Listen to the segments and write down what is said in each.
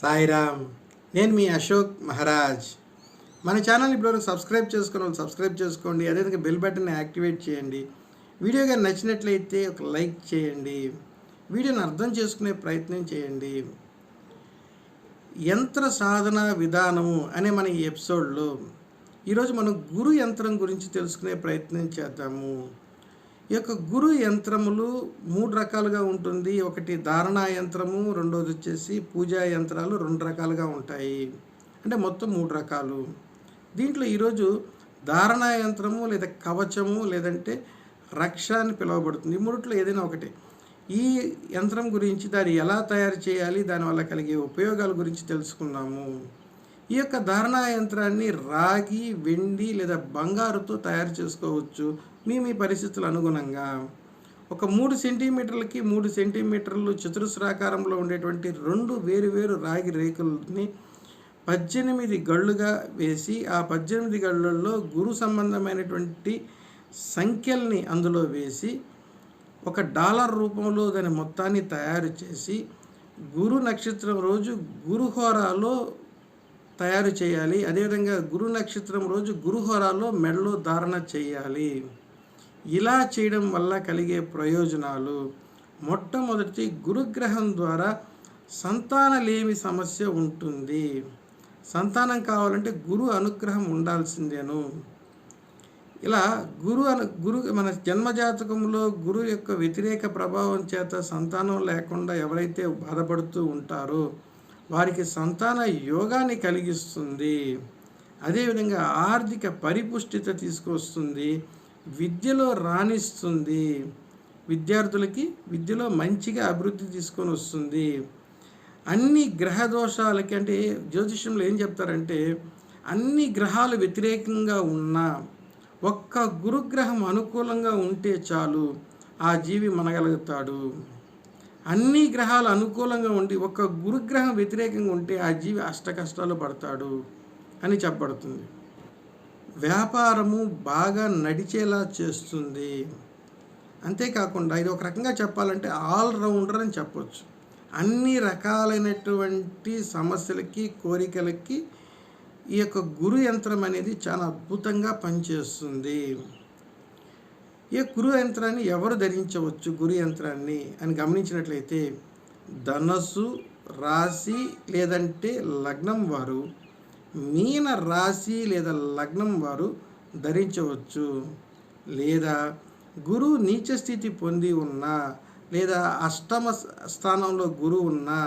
సాయిరామ్ నేను మీ అశోక్ మహారాజ్. మన ఛానల్ ఇప్పటివరకు సబ్స్క్రైబ్ చేసుకున్న వాళ్ళు సబ్స్క్రైబ్ చేసుకోండి అదేవిధంగా బెల్ బటన్ని యాక్టివేట్ చేయండి. వీడియో కానీ నచ్చినట్లయితే ఒక లైక్ చేయండి. వీడియోని అర్థం చేసుకునే ప్రయత్నం చేయండి. యంత్ర సాధన విధానము అనే మన ఈ ఎపిసోడ్లో ఈరోజు మనం గురు యంత్రం గురించి తెలుసుకునే ప్రయత్నం చేద్దాము. ఈ యొక్క గురు యంత్రములు మూడు రకాలుగా ఉంటుంది. ఒకటి ధారణా యంత్రము రెండోది వచ్చేసి పూజా యంత్రాలు రెండు రకాలుగా ఉంటాయి. అంటే మొత్తం మూడు రకాలు. దీంట్లో ఈరోజు ధారణా యంత్రము లేదా కవచము లేదంటే రక్ష అని పిలువబడుతుంది. ఈ మూడిట్లో ఏదైనా ఒకటి. ఈ యంత్రం గురించి దాన్ని ఎలా తయారు చేయాలి? దానివల్ల కలిగే ఉపయోగాల గురించి తెలుసుకుందాము. ఈ యొక్క ధారణా యంత్రాన్ని రాగి వెండి లేదా బంగారుతో తయారు చేసుకోవచ్చు. మీ మీ పరిస్థితుల అనుగుణంగా ఒక మూడు సెంటీమీటర్లకి మూడు సెంటీమీటర్లు చతురస్రాకారంలో ఉండేటువంటి రెండు వేరు వేరు రాగి రేకుల్ని పద్దెనిమిది గళ్ళుగా వేసి ఆ పద్దెనిమిది గళ్ళల్లో గురు సంబంధమైనటువంటి సంఖ్యల్ని అందులో వేసి ఒక డాలర్ రూపంలో దాని మొత్తాన్ని తయారు చేసి గురు నక్షత్రం రోజు గురుహోరాలో తయారు చేయాలి. అదేవిధంగా గురు నక్షత్రం రోజు గురుహోరాల్లో మెడలో ధారణ చేయాలి. ఇలా చేయడం వల్ల కలిగే ప్రయోజనాలు. మొట్టమొదటి గురుగ్రహం ద్వారా సంతానలేమి సమస్య ఉంటుంది. సంతానం కావాలంటే గురు అనుగ్రహం ఉండాల్సిందేను. ఇలా గురు అను గురు మన జన్మజాతకంలో గురు యొక్క వ్యతిరేక ప్రభావం చేత సంతానం లేకుండా ఎవరైతే బాధపడుతూ ఉంటారో వారికి సంతాన యోగాన్ని కలిగిస్తుంది. అదేవిధంగా ఆర్థిక పరిపుష్టిత తీసుకొస్తుంది. విద్యలో రాణిస్తుంది. విద్యార్థులకి విద్యలో మంచిగా అభివృద్ధి తీసుకొని వస్తుంది. అన్ని గ్రహ దోషాలకి అంటే జ్యోతిష్యంలో ఏం చెప్తారంటే అన్ని గ్రహాలు వ్యతిరేకంగా ఉన్నా ఒక్క గురుగ్రహం అనుకూలంగా ఉంటే చాలు ఆ జీవి మనగలుగుతాడు. అన్ని గ్రహాలు అనుకూలంగా ఉండి ఒక గురుగ్రహం వ్యతిరేకంగా ఉంటే ఆ జీవి అష్ట కష్టాలు పడతాడు అని చెప్పబడుతుంది. వ్యాపారము బాగా నడిచేలా చేస్తుంది. అంతేకాకుండా ఇది ఒక రకంగా చెప్పాలంటే ఆల్రౌండర్ అని చెప్పొచ్చు. అన్ని రకాలైనటువంటి సమస్యలకి కోరికలకి ఈ యొక్క గురు యంత్రం అనేది చాలా అద్భుతంగా పనిచేస్తుంది. ఏ గురు యంత్రాన్ని ఎవరు ధరించవచ్చు గురు యంత్రాన్ని అని గమనించినట్లయితే ధనస్సు రాశి లేదంటే లగ్నం వారు మీన రాశి లేదా లగ్నం వారు ధరించవచ్చు. లేదా గురువు నీచ స్థితి పొంది ఉన్నా లేదా అష్టమ స్థానంలో గురువు ఉన్నా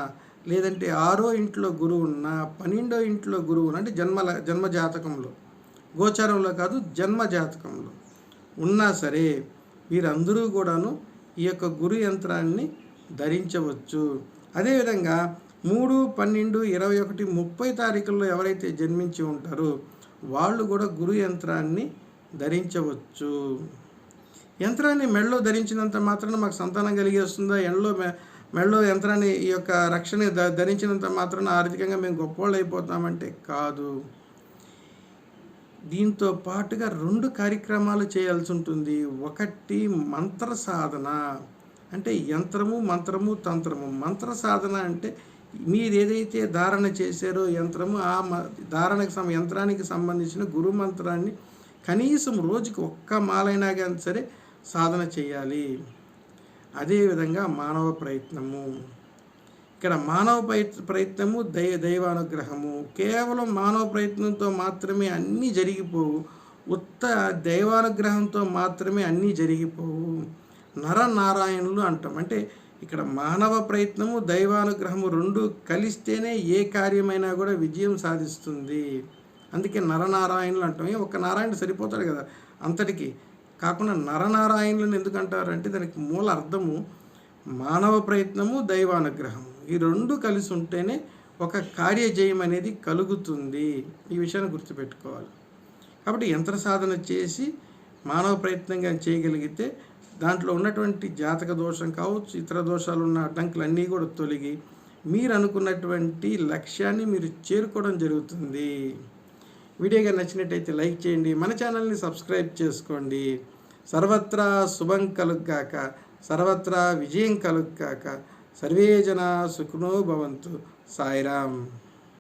లేదంటే ఆరో ఇంట్లో గురువు ఉన్నా పన్నెండో ఇంట్లో గురువు ఉన్నా అంటే జన్మ జన్మ జాతకంలో గోచారంలో కాదు జన్మ జాతకంలో ఉన్నా సరే వీరందరూ కూడాను ఈ యొక్క గురు యంత్రాన్ని ధరించవచ్చు. అదేవిధంగా మూడు పన్నెండు ఇరవై ఒకటి ముప్పై తారీఖుల్లో ఎవరైతే జన్మించి ఉంటారో వాళ్ళు కూడా గురు యంత్రాన్ని ధరించవచ్చు. యంత్రాన్ని మెళ్ళో ధరించినంత మాత్రాన మాకు సంతానం కలిగేస్తుందా? ఎండలో మె మెడలో యంత్రాన్ని ఈ యొక్క రక్షణ ధరించినంత మాత్రాన ఆర్థికంగా మేము గొప్పవాళ్ళు అయిపోతామంటే కాదు. దీంతో పాటుగా రెండు కార్యక్రమాలు చేయాల్సి ఉంటుంది. ఒకటి మంత్ర సాధన. అంటే యంత్రము మంత్రము తంత్రము. మంత్ర సాధన అంటే మీరు ఏదైతే ధారణ చేశారో యంత్రము ఆ ధారణకు సం యంత్రానికి సంబంధించిన గురు మంత్రాన్ని కనీసం రోజుకి ఒక్క మాలైనా కానీ సరే సాధన చేయాలి. అదేవిధంగా మానవ ప్రయత్నము. ఇక్కడ మానవ ప్రయత్నము దై దైవానుగ్రహము. కేవలం మానవ ప్రయత్నంతో మాత్రమే అన్నీ జరిగిపోవు. ఉత్త దైవానుగ్రహంతో మాత్రమే అన్నీ జరిగిపోవు. నరనారాయణులు అంటాం. అంటే ఇక్కడ మానవ ప్రయత్నము దైవానుగ్రహము రెండు కలిస్తేనే ఏ కార్యమైనా కూడా విజయం సాధిస్తుంది. అందుకే నరనారాయణులు అంటాం. ఒక నారాయణ సరిపోతాడు కదా. అంతటికి కాకుండా నరనారాయణులను ఎందుకంటారంటే దానికి మూల అర్థము మానవ ప్రయత్నము దైవానుగ్రహము. ఈ రెండు కలిసి ఉంటేనే ఒక కార్యజయం అనేది కలుగుతుంది. ఈ విషయాన్ని గుర్తుపెట్టుకోవాలి. కాబట్టి యంత్ర సాధన చేసి మానవ ప్రయత్నంగా చేయగలిగితే దాంట్లో ఉన్నటువంటి జాతక దోషం కావచ్చు ఇతర దోషాలు ఉన్న అడ్డంకులు అన్నీ కూడా తొలగి మీరు అనుకున్నటువంటి లక్ష్యాన్ని మీరు చేరుకోవడం జరుగుతుంది. వీడియోగా నచ్చినట్టయితే లైక్ చేయండి. మన ఛానల్ని సబ్స్క్రైబ్ చేసుకోండి. సర్వత్రా శుభం కలుగ్గాక. సర్వత్రా విజయం కలుగ్గాక. సర్వే జనా సుఖినో భవంతు. సాయిరామ్.